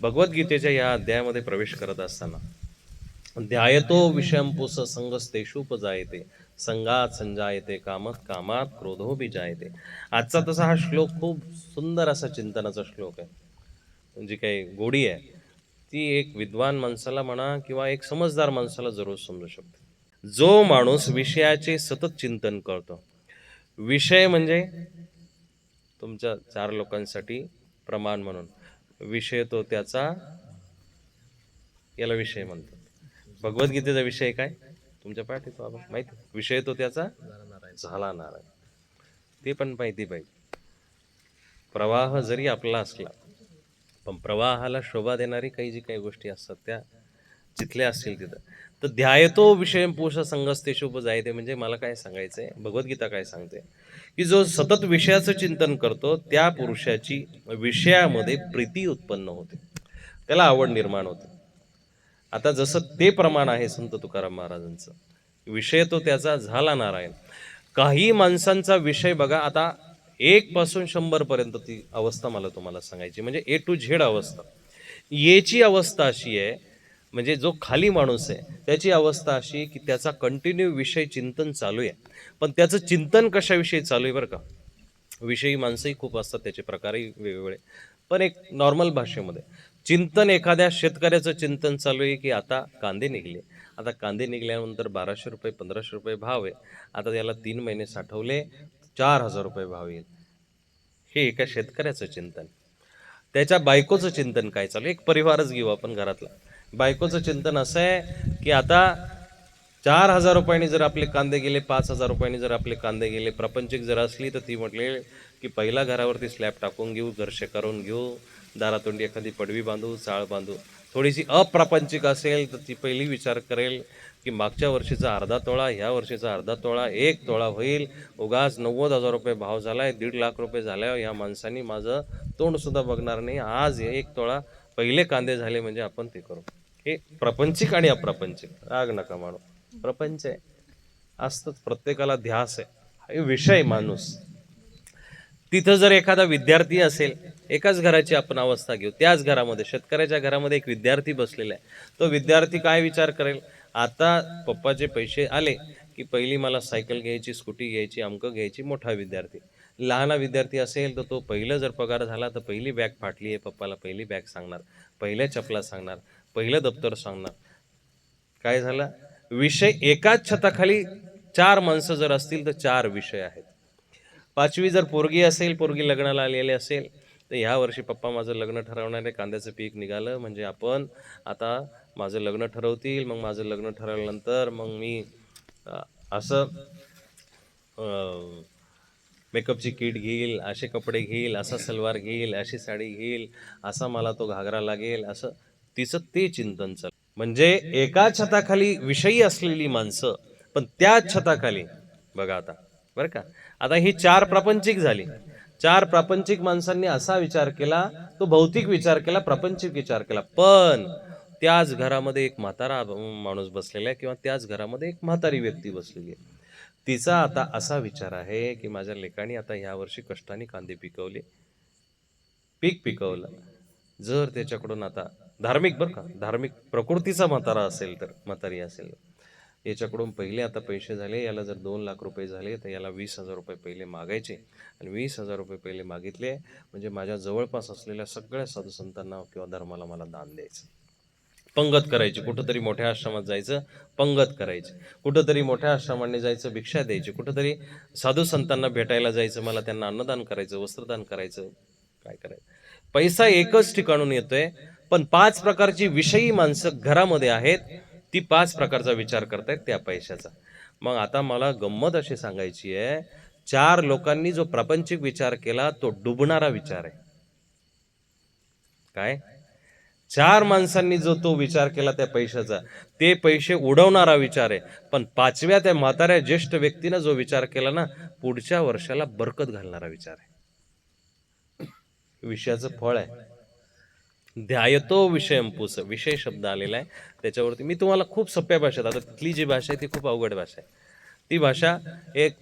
भगवद्गीतेच्या या अध्यायामध्ये प्रवेश करत असताना ध्यायतो विषयंपुस पुस संगस्तेषुपजायते संगात संजायते कामत कामात क्रोधोबी जायते आजचा तसा हा श्लोक खूप सुंदर असा चिंतनाचा श्लोक आहे. जी काही गोडी आहे ती एक विद्वान माणसाला म्हणा किंवा एक समजदार माणसाला जरूर समजू शकते. जो माणूस विषयाचे सतत चिंतन करतो विषय म्हणजे तुमच्या चार लोकांसाठी प्रमाण म्हणून. विषय तो त्याचा याला विषय म्हणतात. भगवद्गीतेचा विषय काय? तुमच्या पाठी तो आपण माहिती विषय तो त्याचा झाला नारायण. ते पण माहिती पाहिजे. प्रवाह जरी आपला असला पण प्रवाहाला शोभा देणारी काही जी काही गोष्टी असतात त्या जिथल्या असतील तिथं. तर ध्यायतो विषय पुरुष संघस्ते शुभ जायते म्हणजे मला काय सांगायचंय? भगवद्गीता काय सांगते? की जो सतत विषयाचं चिंतन करतो त्या पुरुषाची विषयामध्ये प्रीती उत्पन्न होते. त्याला आवड निर्माण होते. आता जसं ते प्रमाण आहे संत तुकाराम महाराजांचं विषय तो त्याचा झाला नारायण. काही माणसांचा विषय बघा आता एक पासून शंभर पर्यंत ती अवस्था मला तुम्हाला सांगायची म्हणजे ए टू झेड अवस्था. येची अवस्था अशी आहे म्हणजे जो खाली माणूस आहे त्याची अवस्था अशी की त्याचा कंटिन्यू विषय चिंतन चालू आहे. पण त्याचं चिंतन कशाविषयी चालू आहे बरं का? विषयी माणसंही खूप असतात त्याचे प्रकारही वेगवेगळे. पण एक नॉर्मल भाषेमध्ये. चिंतन एखाद्या शेतकऱ्याचं चिंतन चालू आहे की आता कांदे निघले. आता कांदे निघल्यानंतर बाराशे रुपये पंधराशे रुपये भाव आहे. आता त्याला तीन महिने साठवले चार हजार रुपये भाव येईल. हे एका शेतकऱ्याचं चिंतन. त्याच्या बायकोचं चिंतन काय चालू आहे? एक परिवारच घेऊ आपण घरातला. बायकोचं चिंतन असं आहे की आता चार हजार रुपयांनी जर आपले कांदे गेले पाच हजार रुपयांनी जर आपले कांदे गेले प्रापंचिक जर असली तर ती म्हटले की पहिला घरावरती स्लॅब टाकून घेऊ घरशे करून घेऊ दारातोंडी एखादी पडवी बांधू चाळ बांधू. थोडीशी अप्रापंचिक असेल तर ती पहिली विचार करेल की मागच्या वर्षीचा अर्धा तोळा ह्या वर्षीचा अर्धा तोळा एक तोळा होईल. उगाच नव्वद हजार रुपये भाव झाला आहे दीड लाख रुपये झाल्यावर ह्या माणसांनी माझं तोंडसुद्धा बघणार नाही. आज हे एक तोळा पहिले कांदे झाले म्हणजे आपण ते करू. हे प्रपंचिक आणि अप्रापंचिक. राग नका मानू प्रपंच आहे. असतंच. प्रत्येकाला ध्यास आहे. विषय माणूस. तिथं जर एखादा विद्यार्थी असेल एकाच घराची आपण अवस्था घेऊ. त्याच घरामध्ये शेतकऱ्याच्या घरामध्ये एक विद्यार्थी बसलेला आहे. तो विद्यार्थी काय विचार करेल? आता पप्पाचे पैसे आले की पहिली मला सायकल घ्यायची स्कूटी घ्यायची अमकं घ्यायची मोठा विद्यार्थी. लहाना विद्यार्थी असेल तर तो पहिलं जर पगार झाला तर पहिली बॅग फाटली आहे पप्पाला पहिली बॅग सांगणार. पहिल्या चपला सांगणार. पहिलं दप्तर सांगणार. काय झालं? विषय एकाच छताखाली चार माणसं जर असतील तर चार विषय आहेत. पाचवी जर पोरगी असेल पोरगी लग्नाला आलेली असेल तर ह्या वर्षी पप्पा माझं लग्न ठरवणार आहे. कांद्याचं पीक निघालं म्हणजे आपण आता माझं लग्न ठरवतील मग माझं लग्न ठरवल्यानंतर मग मी असं मेकअपची किट घेईल असे कपडे घेईल असा सलवार घेईल अशी साडी घेईल असा मला तो घागरा लागेल असं तिचं ते चिंतन चाल. म्हणजे एका छताखाली विषयी असलेली माणसं पण त्याच छताखाली बघा आता बरं का? आता ही चार प्रापंचिक झाली. चार प्रापंचिक माणसांनी असा विचार केला तो भौतिक विचार केला प्रापंचिक विचार केला. पण त्याच घरामध्ये एक म्हातारा माणूस बसलेला आहे किंवा त्याच घरामध्ये एक म्हातारी व्यक्ती बसलेली आहे. तिचा आता असा विचार आहे की माझ्या लेकाने आता ह्या वर्षी कष्टाने कांदे पिकवले. पीक पिकवलं. जर त्याच्याकडून आता धार्मिक बरं का? धार्मिक प्रकृतीचा म्हातारा असेल तर म्हातारी असेल. याच्याकडून पहिले आता पैसे झाले याला जर दोन लाख रुपये झाले तर याला वीस हजार रुपये पहिले मागायचे. आणि वीस हजार रुपये पहिले मागितले म्हणजे माझ्या जवळपास असलेल्या सगळ्या साधुसंतांना किंवा धर्माला मला दान द्यायचं. पंगत करायची कुठंतरी मोठ्या आश्रमात जायचं पंगत करायची. कुठंतरी मोठ्या आश्रमाने जायचं भिक्षा द्यायची. कुठंतरी साधू संतांना भेटायला जायचं मला त्यांना अन्नदान करायचं वस्त्रदान करायचं. काय करायचं? पैसा एकच ठिकाणून येतोय पण पाच प्रकारची विषयी माणसं घरामध्ये आहेत ती पाच प्रकारचा विचार करतायत त्या पैशाचा. मग आता मला गंमत अशी सांगायची आहे चार लोकांनी जो प्रापंचिक विचार केला तो डुबणारा विचार आहे. काय? चार माणसांनी जो तो विचार केला त्या पैशाचा ते पैसे उडवणारा विचार आहे. पण पाचव्या त्या म्हाताऱ्या ज्येष्ठ व्यक्तीनं जो विचार केला ना पुढच्या वर्षाला बरकत घालणारा विचार आहे. विषयाचं फळ आहे. ध्यायतो विषयंपुस विषय शब्द आलेला आहे. त्याच्यावरती मी तुम्हाला खूप सोप्या भाषेत आता तिथली जी भाषा आहे ती खूप अवघड भाषा आहे. ती भाषा एक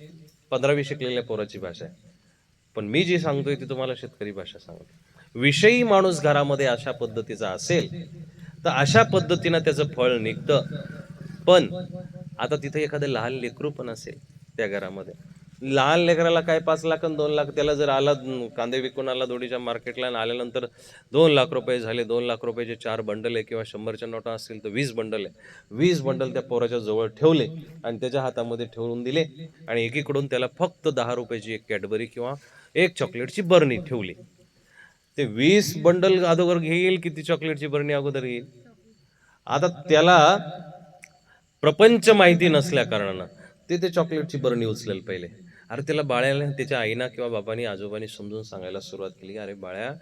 पंधरावी शिकलेल्या पोराची भाषा आहे. पण मी जी सांगतोय ती तुम्हाला शेतकरी भाषा सांगतो. विषयी माणूस घरामध्ये अशा पद्धतीचा असेल तर अशा पद्धतीनं त्याचं फळ निघतं. पण आता तिथे एखादं लहान लेकरू पण असेल त्या घरामध्ये लहान लेकराला काय पाच लाख आणि दोन लाख त्याला जर आला कांदे विकून आला दोडीच्या मार्केटला आणि आल्यानंतर दोन लाख रुपये झाले दोन लाख रुपयाचे चार बंडल आहे किंवा शंभरच्या नोटा असतील तर वीस बंडल आहे. वीस बंडल त्या पोराच्या जवळ ठेवले आणि त्याच्या हातामध्ये ठेवून दिले आणि एकीकडून त्याला फक्त दहा रुपयाची एक कॅडबरी किंवा एक चॉकलेटची बरणी ठेवली. ते वीस बंडल अगोदर घेईल किती चॉकलेटची बरणी अगोदर घेईल आता त्याला प्रपंच माहिती नसल्या कारणानं ते ते चॉकलेटची बरणी उचलेल पहिले. अरे त्याला बाळ्याला त्याच्या आईना किंवा बाबांनी आजोबांनी समजून सांगायला सुरुवात केली. अरे बाळ्या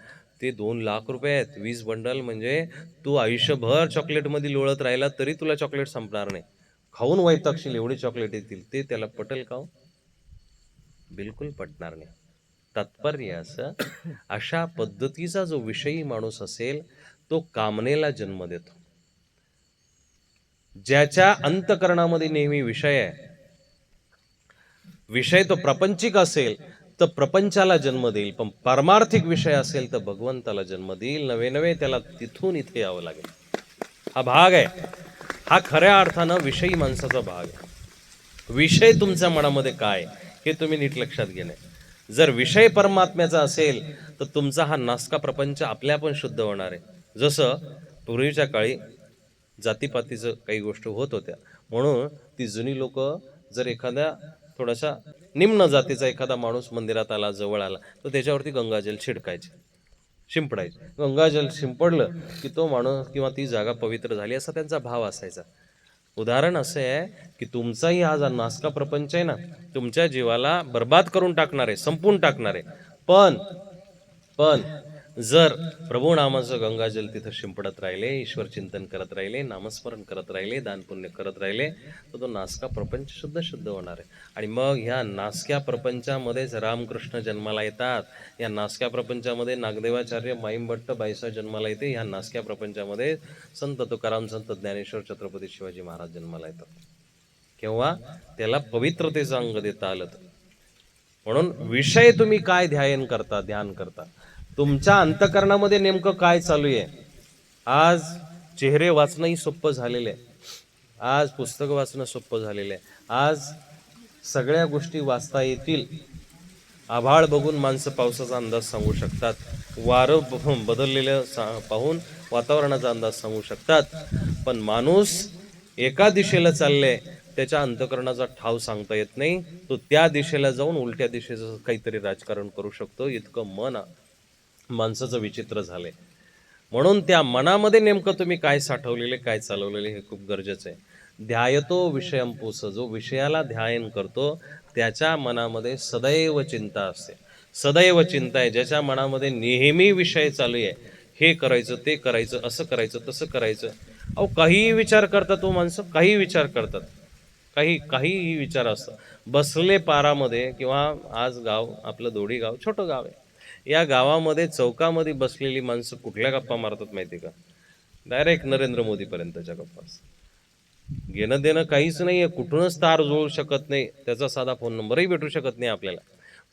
ते दोन लाख रुपये आहेत वीस बंडल म्हणजे तू आयुष्यभर चॉकलेटमध्ये लोळत राहिला तरी तुला चॉकलेट संपणार नाही. खाऊन वैतागशील एवढी चॉकलेट येतील. ते त्याला पटेल का हो? बिलकुल पटणार नाही. तात्पर्य असं अशा पद्धतीचा जो विषयी माणूस असेल तो कामनेला जन्म देतो. ज्याच्या अंतकरणामध्ये नेहमी विषय आहे विषय तो प्रपंचिक असेल तर प्रपंचाला जन्म देईल. पण पारमार्थिक विषय असेल तर भगवंताला जन्म देईल. नवे नवे त्याला तिथून इथे यावं लागेल. हा भाग आहे. हा खऱ्या अर्थानं विषयी माणसाचा भाग आहे. विषय तुमच्या मनामध्ये काय हे तुम्ही नीट लक्षात घेणे. जर विषय परमात्म्याचा असेल तर तुमचा हा नासका प्रपंच आपल्या पण शुद्ध होणार आहे. जसं पूर्वीच्या काळी जातीपातीचं काही गोष्टी होत होत्या. म्हणून ती जुनी लोक जर एखाद्या थोडासा निम्न जातीचा एखादा माणूस मंदिरात आला जवळ आला तर त्याच्यावरती गंगाजल छिडकायचे. शिंपडायचे. गंगाजल शिंपडलं की तो माणूस किंवा ती जागा पवित्र झाली असा त्यांचा भाव असायचा. उदाहरण असं आहे की तुमचाही हा जो नासका प्रपंच आहे ना तुमच्या जीवाला बर्बाद करून टाकणार आहे संपून टाकणार. आहे पण पण जर प्रभू नामाचं गंगाजल तिथं शिंपडत राहिले ईश्वर चिंतन करत राहिले नामस्मरण करत राहिले दानपुण्य करत राहिले तर तो नासका प्रपंच शुद्ध शुद्ध होणार आहे. आणि मग ह्या नासक्या प्रपंचामध्येच रामकृष्ण जन्माला येतात. या नासक्या प्रपंचामध्ये नागदेवाचार्य माईमभट्ट बाईसा जन्माला येते. ह्या नासक्या प्रपंचामध्ये संत तुकाराम संत ज्ञानेश्वर छत्रपती शिवाजी महाराज जन्माला येतात. केव्हा? त्याला पवित्रतेचं अंग देता आलं तर. म्हणून विषय तुम्ही काय ध्यायन करता ध्यान करता? तुमच्या अंतकरणामध्ये नेमकं काय चालू आहे? आज चेहरे वाचणंही सोपं झालेलं आहे. आज पुस्तकं वाचणं सोपं झालेलं आहे. आज सगळ्या गोष्टी वाचता येतील. आभाळ बघून माणसं पावसाचा अंदाज सांगू शकतात. वारं बदललेलं सा पाहून वातावरणाचा अंदाज सांगू शकतात. पण माणूस एका दिशेला चालले त्याच्या अंतकरणाचा ठाव सांगता येत नाही. तो त्या दिशेला जाऊन उलट्या दिशेचं काहीतरी राजकारण करू शकतो. इतकं मन माणसाचं विचित्र झालंय. म्हणून त्या मनामध्ये नेमकं तुम्ही काय साठवलेले काय चालवलेले हे खूप गरजेचं आहे. ध्यायतो विषयंपूस जो विषयाला ध्यायन करतो त्याच्या मनामध्ये सदैव चिंता असते. सदैव चिंता आहे ज्याच्या मनामध्ये नेहमी विषय चालू आहे. हे करायचं ते करायचं असं करायचं तसं करायचं. अहो काहीही विचार करतात तो माणसं काही विचार करतात. काही काहीही विचार असतात. बसले पारामध्ये किंवा आज गाव आपलं दोडी गाव छोटं गाव आहे. या गावामध्ये चौकामध्ये बसलेली माणसं कुठल्या गप्पा मारतात माहिती का? डायरेक्ट नरेंद्र मोदीपर्यंतच्या गप्पा घेणं देणं काहीच नाही आहे कुठूनच तार जुळू शकत नाही त्याचा साधा फोन नंबरही भेटू शकत नाही आपल्याला.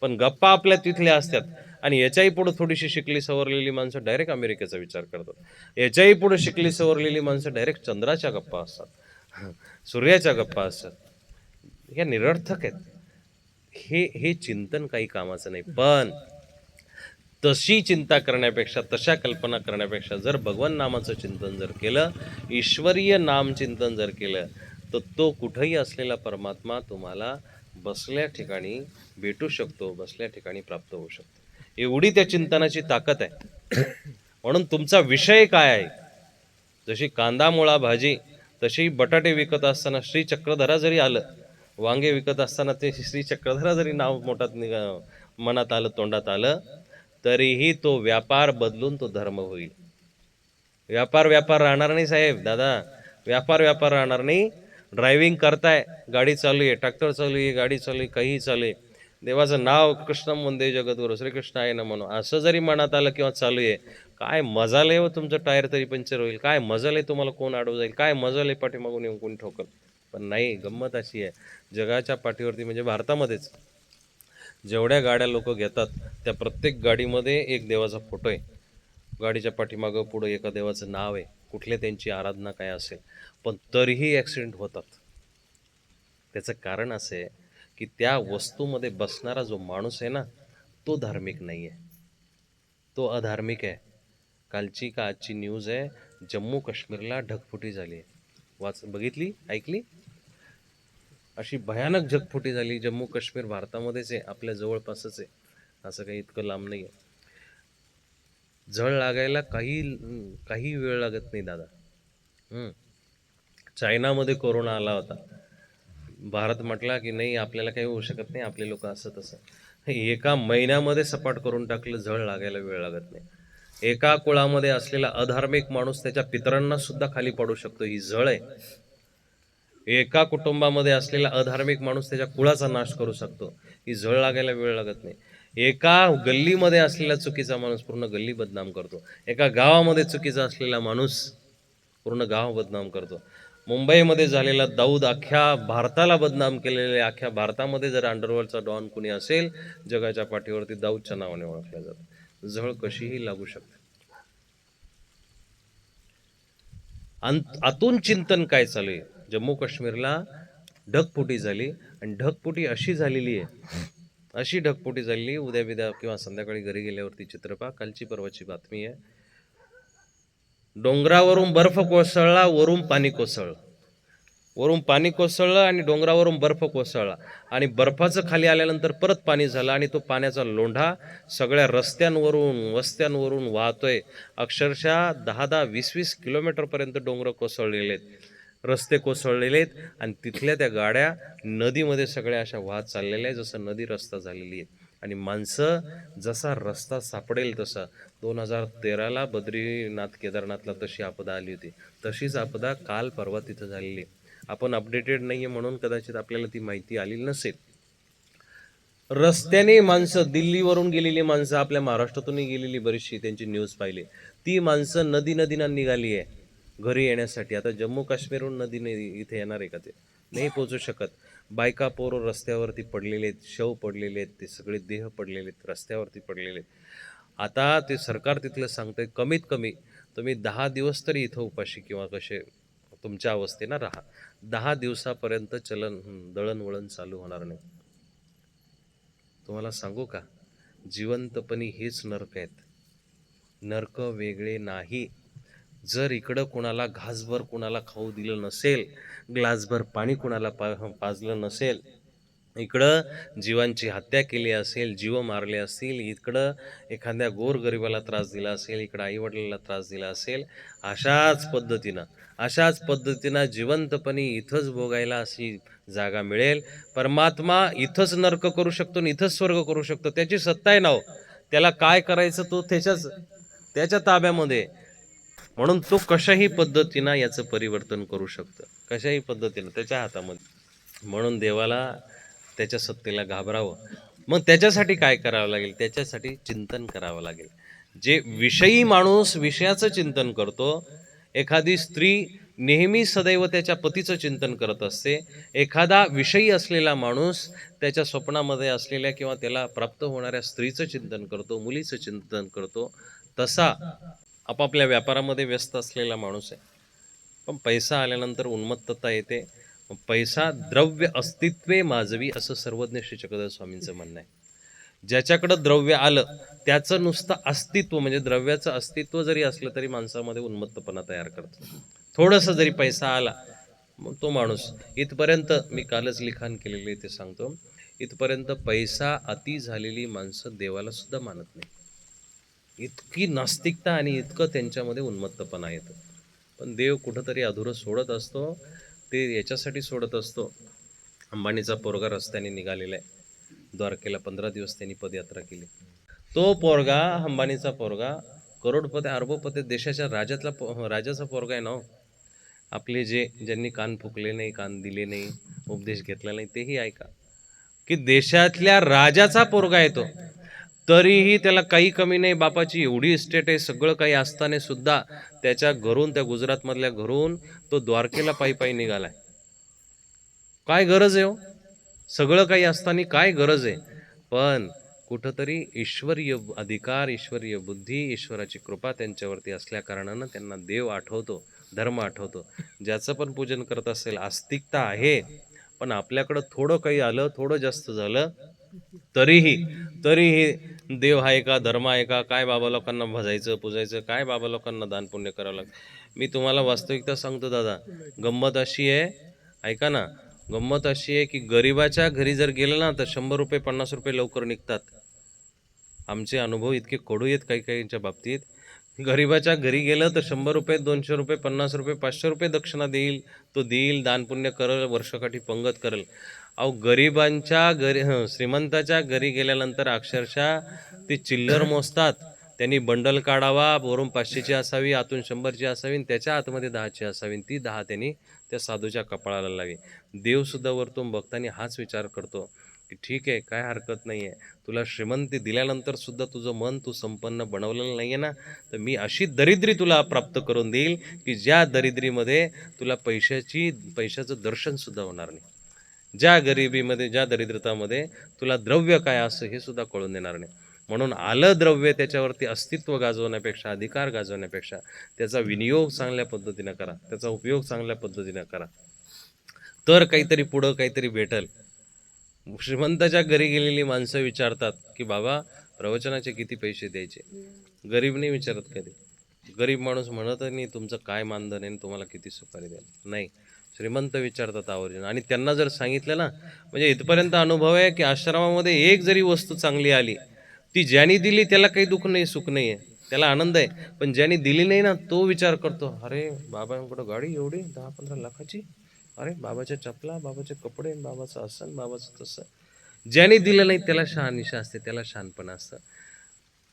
पण गप्पा आपल्या तिथल्या असतात. आणि याच्याही पुढे थोडीशी शिकली सवरलेली माणसं डायरेक्ट अमेरिकेचा विचार करतात. याच्याही पुढे शिकली सवरलेली माणसं डायरेक्ट चंद्राच्या गप्पा असतात. सूर्याच्या गप्पा असतात. ह्या निरर्थक आहेत. हे हे चिंतन काही कामाचं नाही. पण तशी चिंता करण्यापेक्षा तशा कल्पना करण्यापेक्षा जर भगवान नामाचं चिंतन जर केलं ईश्वरीय नाम चिंतन जर केलं तर तो कुठंही असलेला परमात्मा तुम्हाला बसल्या ठिकाणी भेटू शकतो बसल्या ठिकाणी प्राप्त होऊ शकतो. एवढी त्या चिंतनाची ताकद आहे. म्हणून तुमचा विषय काय आहे? जशी कांदा मुळा भाजी तशी बटाटे विकत असताना श्री चक्रधरा जरी आलं वांगे विकत असताना ते श्री चक्रधरा जरी नाव मोठात मनात आलं तोंडात आलं तरीही तो व्यापार बदलून तो धर्म होईल. व्यापार व्यापार राहणार नाही साहेब दादा. व्यापार व्यापार राहणार नाही. ड्रायव्हिंग करताय गाडी चालू आहे ट्रॅक्टर चालू आहे गाडी चालू आहे काही चालू आहे. देवाचं नाव कृष्ण वंदे जगद्गुरु श्रीकृष्ण आहे ना म्हणून असं जरी मनात आलं किंवा चालू आहे काय मजा आहे व तुमचं टायर तरी पंक्चर होईल. काय मजाल आहे तुम्हाला कोण अडवू जाईल? काय मजाल आहे पाठीमागून येऊन कोण ठोकल? पण नाही गंमत अशी आहे. जगाच्या पाठीवरती म्हणजे भारतामध्येच. जेवढ्या गाड्या लोक घेतात त्या प्रत्येक गाडीमध्ये एक देवाचा फोटो आहे. गाडीच्या पाठीमागं पुढं एका देवाचं नाव आहे. कुठले त्यांची आराधना काय असेल. पण तरीही ॲक्सिडेंट होतात. त्याचं कारण असं आहे की त्या वस्तूमध्ये बसणारा जो माणूस आहे ना तो धार्मिक नाही आहे तो अधार्मिक आहे. कालची का आजची न्यूज आहे जम्मू काश्मीरला ढगफुटी झाली आहे. वाच बघितली? ऐकली? अशी भयानक जगफुटी झाली. जम्मू काश्मीर भारतामध्येच आहे आपल्या जवळपासच आहे. असं काही इतकं लांब नाही आहे झळ लागायला काही काही वेळ लागत नाही दादा. चायनामध्ये कोरोना आला होता. भारत म्हटला की नाही आपल्याला काही होऊ शकत नाही आपले लोक असं तसं. एका महिन्यामध्ये सपाट करून टाकलं झळ लागायला वेळ लागत नाही. एका कुळामध्ये असलेला अधार्मिक माणूस त्याच्या पितरांना सुद्धा खाली पडू शकतो. ही झळ आहे. एका कुटुंबामध्ये असलेला अधार्मिक माणूस त्याच्या कुळाचा नाश करू शकतो. ही झळ लागायला वेळ लागत नाही. एका गल्लीमध्ये असलेला चुकीचा माणूस पूर्ण गल्ली बदनाम करतो. एका गावामध्ये चुकीचा असलेला माणूस पूर्ण गाव बदनाम करतो. मुंबईमध्ये झालेला दाऊद अख्ख्या भारताला बदनाम केलेले अख्ख्या भारतामध्ये जर अंडरवर्ल्डचा डॉन कुणी असेल जगाच्या पाठीवरती दाऊदच्या नावाने ओळखल्या जातं. झळ कशीही लागू शकते. अंत- आतून चिंतन काय चालू आहे? जम्मू काश्मीरला ढगफुटी झाली आणि ढगफुटी अशी झालेली आहे. अशी ढगफुटी झालेली उद्या बिद्या किंवा संध्याकाळी घरी गेल्यावरती चित्रपा कालची परवाची बातमी आहे. डोंगरावरून बर्फ कोसळला वरून पाणी कोसळलं. वरून पाणी कोसळलं आणि डोंगरावरून बर्फ कोसळला. आणि बर्फाचं खाली आल्यानंतर परत पाणी झालं आणि तो पाण्याचा लोंढा सगळ्या रस्त्यांवरून वस्त्यांवरून वाहतोय. अक्षरशः दहा दहा वीस वीस किलोमीटरपर्यंत डोंगर कोसळलेले आहेत. रस्ते कोसळलेले आहेत आणि तिथल्या त्या गाड्या नदीमध्ये सगळ्या अशा वाहत चाललेल्या आहेत जसं नदी रस्ता झालेली आहे. आणि माणसं जसा रस्ता सापडेल तसा दोन हजार तेराला बद्रीनाथ केदारनाथला तशी आपदा आली होती. तशीच आपदा काल परवा तिथं झालेली आहे. आपण अपडेटेड नाही आहे म्हणून कदाचित आपल्याला ती माहिती आलेली नसेल. रस्त्याने माणसं दिल्लीवरून गेलेली माणसं आपल्या महाराष्ट्रातूनही गेलेली बरीचशी त्यांची न्यूज पाहिली. ती माणसं नदी नदीनं निघाली आहे. घरी येण्यासाठी. आता जम्मू काश्मीरहून नदीने इथे येणार आहे का ते? नाही पोचू शकत. बायका पोरं रस्त्यावरती पडलेले आहेत शव पडलेले आहेत ते सगळे देह पडलेले आहेत रस्त्यावरती पडलेले आहेत. आता ते सरकार तिथलं सांगतंय कमीत कमी तुम्ही दहा दिवस तरी इथं उपाशी किंवा कसे तुमच्या अवस्थेनं राहा. दहा दिवसापर्यंत चलन दळणवळण चालू होणार नाही. तुम्हाला सांगू का? जिवंतपणी हेच नरक आहेत. नरक वेगळे नाही. जर इकडं कुणाला घासभर कुणाला खाऊ दिलं नसेल ग्लासभर पाणी कुणाला पा पाजलं नसेल इकडं जीवांची हत्या केली असेल जीव मारले असतील इकडं एखाद्या गोरगरिबाला त्रास दिला असेल इकडं आईवडिलाला त्रास दिला असेल अशाच पद्धतीनं अशाच पद्धतीनं जिवंतपणी इथंच भोगायला अशी जागा मिळेल. परमात्मा इथंच नर्क करू शकतो आणि इथंच स्वर्ग करू शकतो. त्याची सत्ता आहे नाव हो. त्याला काय करायचं तो त्याच्याच त्याच्या ताब्यामध्ये म्हणून तो कशाही पद्धतीनं याचं परिवर्तन करू शकतं. कशाही पद्धतीनं त्याच्या हातामध्ये. म्हणून देवाला त्याच्या सत्तेला घाबरावं. मग त्याच्यासाठी काय करावं लागेल? त्याच्यासाठी चिंतन करावं लागेल. जे विषयी माणूस विषयाचं चिंतन करतो एखादी स्त्री नेहमी सदैव त्याच्या पतीचं चिंतन करत असते एखादा विषयी असलेला माणूस त्याच्या स्वप्नामध्ये असलेल्या किंवा त्याला प्राप्त होणाऱ्या स्त्रीचं चिंतन करतो मुलीचं चिंतन करतो तसा आपापल्या व्यापारामध्ये व्यस्त असलेला माणूस आहे. पण पैसा आल्यानंतर उन्मत्तता येते. पैसा द्रव्य अस्तित्वे माजवी असं सर्वज्ञ श्री चक्रधर स्वामींचं म्हणणं आहे. ज्याच्याकडं द्रव्य आलं त्याचं नुसतं अस्तित्व म्हणजे द्रव्याचं अस्तित्व जरी असलं तरी माणसामध्ये उन्मत्तपणा तयार करतो. थोडंसं जरी पैसा आला मग तो माणूस इथपर्यंत मी कालच लिखाण केलेले ते सांगतो. इथपर्यंत पैसा अति झालेली माणसं देवाला सुद्धा मानत नाही इतकी नास्तिकता आणि इतकं त्यांच्यामध्ये उन्मत्तपणा येतं. पण देव कुठंतरी अधुरं सोडत असतो ते याच्यासाठी सोडत असतो. अंबानीचा पोरगा रस्त्याने निघालेला आहे. द्वारकेला पंधरा दिवस त्यांनी पदयात्रा केली. तो पोरगा अंबानीचा पोरगा करोडपती अरबोपती देशाच्या राजातला पो राजाचा पोरगा आहे ना हो. आपले जे ज्यांनी कान फुकले नाही कान दिले नाही उपदेश घेतला नाही तेही ऐका. की देशातल्या राजाचा पोरगा येतो तरीही त्याला काही कमी नाही. बापाची एवढी इस्टेट आहे सगळं काही असताना सुद्धा त्याच्या घरून त्या गुजरातमधल्या घरून तो द्वारकेला पायी पायी निघालाय. काय गरज आहे हो? सगळं काही असताना काय गरज आहे? पण कुठंतरी ईश्वरीय अधिकार ईश्वरीय बुद्धी ईश्वराची कृपा त्यांच्यावरती असल्या कारणानं त्यांना देव आठवतो धर्म आठवतो. ज्याचं पण पूजन करत असेल आस्तिकता आहे. पण आपल्याकडं थोडं काही आलं थोडं जास्त झालं तरीही तरीही देव आहे का धर्म आहे का काय बाबा लोकांना भजायचं पूजायचं काय बाबा लोकांना दान पुण्य करावं लागतं? मी तुम्हाला वास्तविकता सांगतो दादा. गंमत अशी आहे ऐका ना. गंमत अशी आहे की गरिबाच्या घरी जर गेलं ना तर शंभर रुपये पन्नास रुपये लवकर निघतात. आमचे अनुभव इतके कडू आहेत काही काहींच्या बाबतीत. गरिबाच्या घरी गेलं तर शंभर रुपये दोनशे रुपये पन्नास रुपये पाचशे रुपये दक्षिणा देईल तो देईल दानपुण्य करल वर्षकाठी पंगत करल. अहो गरिबांच्या घरी श्रीमंताच्या घरी गेल्यानंतर अक्षरशः ती चिल्लर मोजतात. त्यांनी बंडल काढावा वरून पाचशेची असावी आतून शंभरची असावी आणि त्याच्या आतमध्ये दहाची असावी ती दहा त्यांनी त्या साधूच्या कपाळाला लावी. देवसुद्धा वरतून बघताना हाच विचार करतो की ठीक आहे काय हरकत नाही आहे तुला श्रीमंती दिल्यानंतर सुद्धा तुझं मन तू संपन्न बनवलेलं नाही आहे ना? तर मी अशी दरिद्री तुला प्राप्त करून देईल की ज्या दरिद्रीमध्ये तुला पैशाची पैशाचं दर्शनसुद्धा होणार नाही. ज्या गरिबीमध्ये ज्या दरिद्रतामध्ये तुला द्रव्य काय असं हे सुद्धा कळून देणार नाही. म्हणून आलं द्रव्य त्याच्यावरती अस्तित्व गाजवण्यापेक्षा अधिकार गाजवण्यापेक्षा त्याचा विनियोग चांगल्या पद्धतीनं करा. त्याचा उपयोग चांगल्या पद्धतीनं करा. तर काहीतरी पुढं काहीतरी भेटल. श्रीमंताच्या घरी गेलेली माणसं विचारतात की बाबा प्रवचनाचे किती पैसे द्यायचे? गरीब नाही विचारत कधी. गरीब माणूस म्हणत नाही तुमचं काय मानधन आहे आणि तुम्हाला किती सुपारी द्याल नाही. श्रीमंत विचारतात आवर्जून. आणि त्यांना जर सांगितलं ना म्हणजे इथपर्यंत अनुभव आहे की आश्रमामध्ये एक जरी वस्तू चांगली आली ती ज्याने दिली त्याला काही दुःख नाही सुख नाही आहे त्याला आनंद आहे. पण ज्याने दिली नाही ना तो विचार करतो अरे बाबांकडं गाडी एवढी? दहा पंधरा लाखाची? अरे बाबाच्या चपला बाबाचे कपडे बाबाचं असं बाबाचं तसं. ज्याने दिलं नाही त्याला शहानिशा असते त्याला शहाणपणा असतं.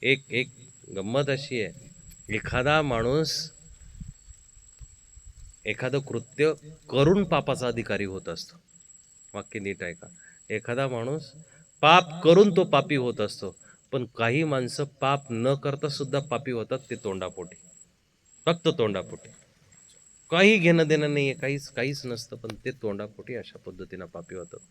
एक एक गंमत अशी आहे. एखादा माणूस एखादं कृत्य करून पापाचा अधिकारी होत असतो. वाक्य नीट आहे का एखादा माणूस पाप करून तो पापी होत असतो पण काही माणसं पाप न करता सुद्धा पापी होतात ते तोंडापोटी. फक्त तोंडापोटी. काही घेणं देणं नाही आहे काहीच काहीच नसतं पण ते तोंडापोटी अशा पद्धतीनं पापी होतं